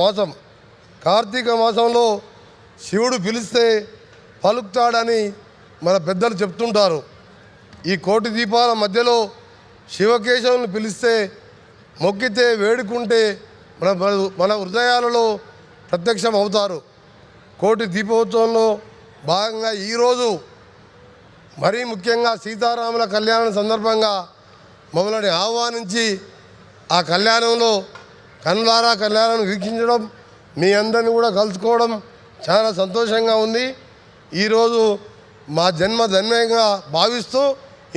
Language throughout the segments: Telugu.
మాసం. కార్తీక మాసంలో శివుడు పిలిస్తే పలుకుతాడని మన పెద్దలు చెప్తుంటారు. ఈ కోటి దీపాల మధ్యలో శివకేశవుని పిలిస్తే మొక్కితే వేడుకుంటే మన మన హృదయాలలో ప్రత్యక్షం అవుతారు. కోటి దీపోత్సవంలో భాగంగా ఈరోజు మరీ ముఖ్యంగా సీతారాముల కళ్యాణం సందర్భంగా మమ్మల్ని ఆహ్వానించి ఆ కళ్యాణంలో కనులారా కళ్యాణాన్ని వీక్షించడం మీ అందరిని కూడా కలుసుకోవడం చాలా సంతోషంగా ఉంది. ఈరోజు మా జన్మ ధన్యంగా భావిస్తూ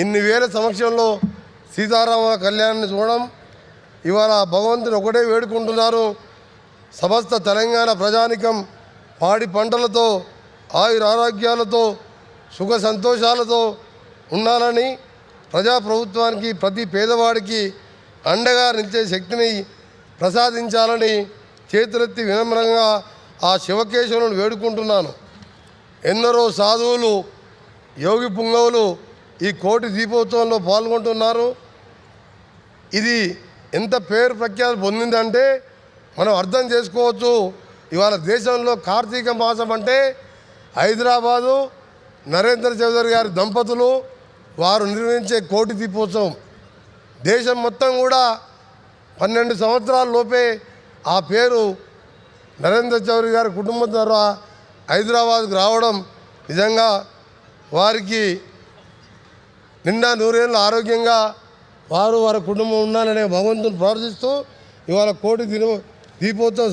ఇన్ని వేల సమక్షంలో సీతారామ కళ్యాణాన్ని చూడడం ఇవాళ భగవంతుని ఒకటే వేడుకుంటున్నారు. సమస్త తెలంగాణ ప్రజానికం పాడి పంటలతో ఆయుర ఆరోగ్యాలతో సుఖ సంతోషాలతో ఉండాలని ప్రజాప్రభుత్వానికి ప్రతి పేదవాడికి అండగా నిలిచే శక్తిని ప్రసాదించాలని చేతులెత్తి వినమ్రంగా ఆ శివకేశవులను వేడుకుంటున్నాను. ఎందరో సాధువులు యోగి పుంగవులు ఈ కోటి దీపోత్సవంలో పాల్గొంటున్నారు. ఇది ఎంత పేరు ప్రఖ్యాతి పొందిందంటే మనం అర్థం చేసుకోవచ్చు ఇవాళ దేశంలో కార్తీక మాసం అంటే హైదరాబాదు నరేంద్ర చౌదరి గారి దంపతులు వారు నిర్వహించే కోటి దీపోత్సవం. దేశం మొత్తం కూడా పన్నెండు సంవత్సరాల లోపే ఆ పేరు నరేంద్ర చౌదరి గారి కుటుంబం ద్వారా హైదరాబాద్కు రావడం నిజంగా వారికి నిండా నూరేళ్ళు ఆరోగ్యంగా వారు వారి కుటుంబం ఉండాలనే భగవంతుని ప్రార్థిస్తూ ఇవాళ కోటి దిన దీపోత్సవం